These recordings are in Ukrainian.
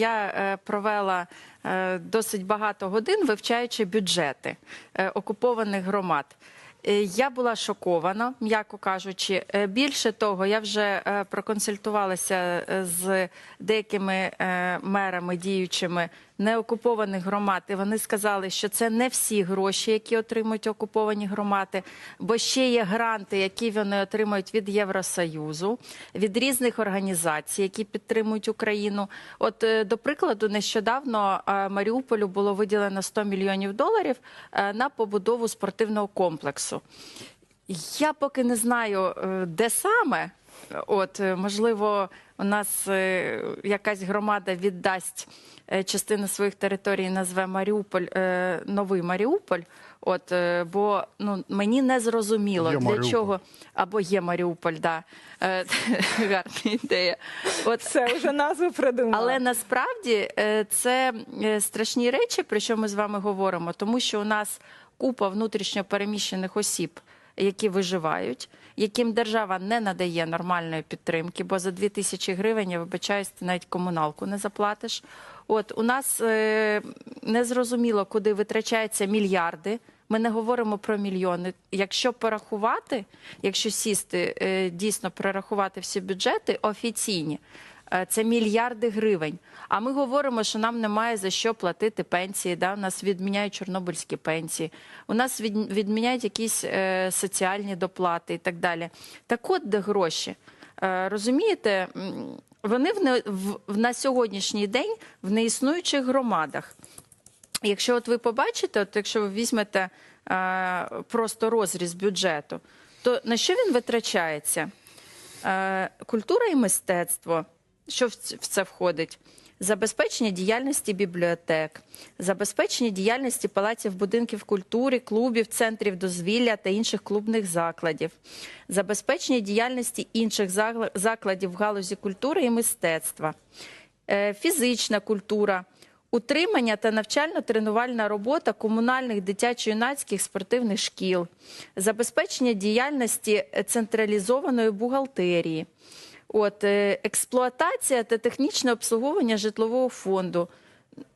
Я е, провела е, досить багато годин, вивчаючи бюджети е, окупованих громад. Я була шокована, м'яко кажучи. Більше того, я вже проконсультувалася з деякими мерами діючими неокупованих громад. І вони сказали, що це не всі гроші, які отримують окуповані громади, бо ще є гранти, які вони отримують від Євросоюзу, від різних організацій, які підтримують Україну. От, е, до прикладу, нещодавно е, Маріуполю було виділено 100 мільйонів доларів е, на побудову спортивного комплексу. Я поки не знаю, де саме. От, е, можливо, у нас е, якась громада віддасть е, частину своїх територій, назве Маріуполь, новий Маріуполь. От, бо ну, мені не зрозуміло, Є для Маріуполь. чого або є Маріуполь, да. Гарна ідея. От, Це вже назву придумала. але насправді це страшні речі, про що ми з вами говоримо, тому що у нас купа внутрішньо переміщених осіб, які виживають, яким держава не надає нормальної підтримки, бо за 2 тисячі гривень, я вибачаюсь, ти навіть комуналку не заплатиш. От у нас е, незрозуміло, куди витрачаються мільярди. Ми не говоримо про мільйони. Якщо порахувати, якщо сісти е, дійсно прорахувати всі бюджети офіційні, це мільярди гривень. А ми говоримо, що нам немає за що платити пенсії. Да? У нас відміняють чорнобильські пенсії, у нас відміняють якісь е, соціальні доплати і так далі. Так от де гроші. Е, розумієте, вони в, не, в на сьогоднішній день в неіснуючих громадах. Якщо от ви побачите, от якщо ви візьмете е, просто розріз бюджету, то на що він витрачається? Е, культура і мистецтво, що в це входить? Забезпечення діяльності бібліотек, забезпечення діяльності палаців будинків культури, клубів, центрів дозвілля та інших клубних закладів, забезпечення діяльності інших закладів в галузі культури і мистецтва, е, фізична культура, утримання та навчально-тренувальна робота комунальних дитячо-юнацьких спортивних шкіл, забезпечення діяльності централізованої бухгалтерії, от, е, експлуатація та технічне обслуговування житлового фонду.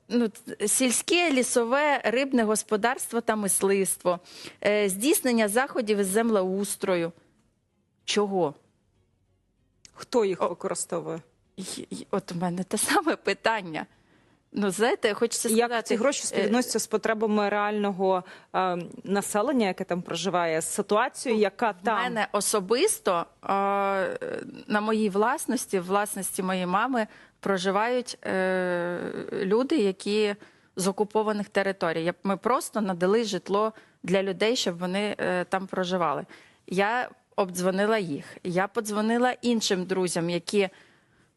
Ну, сільське, лісове, рибне господарство та мисливство, е, здійснення заходів із землеустрою. Чого? Хто їх використовує? От у мене те саме питання. Ну, знаєте, хочеться сказати. Як ці гроші е, співвідносяться з потребами реального е, населення, яке там проживає, з ситуацією, яка В там мене особисто е, на моїй власності, власності моєї мами, проживають е, люди, які з окупованих територій. Ми просто надали житло для людей, щоб вони е, там проживали. Я обдзвонила їх. Я подзвонила іншим друзям, які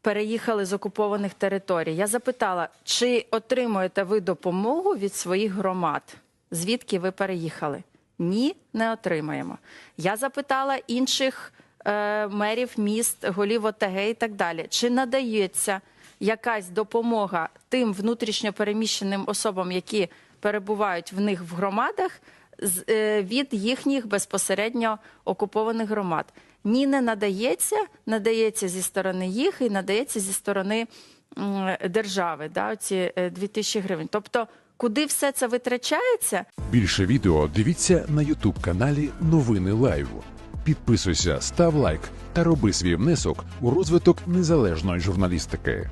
переїхали з окупованих територій. Я запитала, чи отримуєте ви допомогу від своїх громад? Звідки ви переїхали? Ні, не отримаємо. Я запитала інших е, мерів міст, голів ОТГ і так далі. Чи надається якась допомога тим внутрішньо переміщеним особам, які перебувають в них в громадах, від їхніх безпосередньо окупованих громад? Ні, не надається, надається зі сторони їх і надається зі сторони держави, да, оці 2000 гривень. Тобто, куди все це витрачається? Більше відео дивіться на Ютуб каналі Новини Лайв. Підписуйся, став лайк та роби свій внесок у розвиток незалежної журналістики.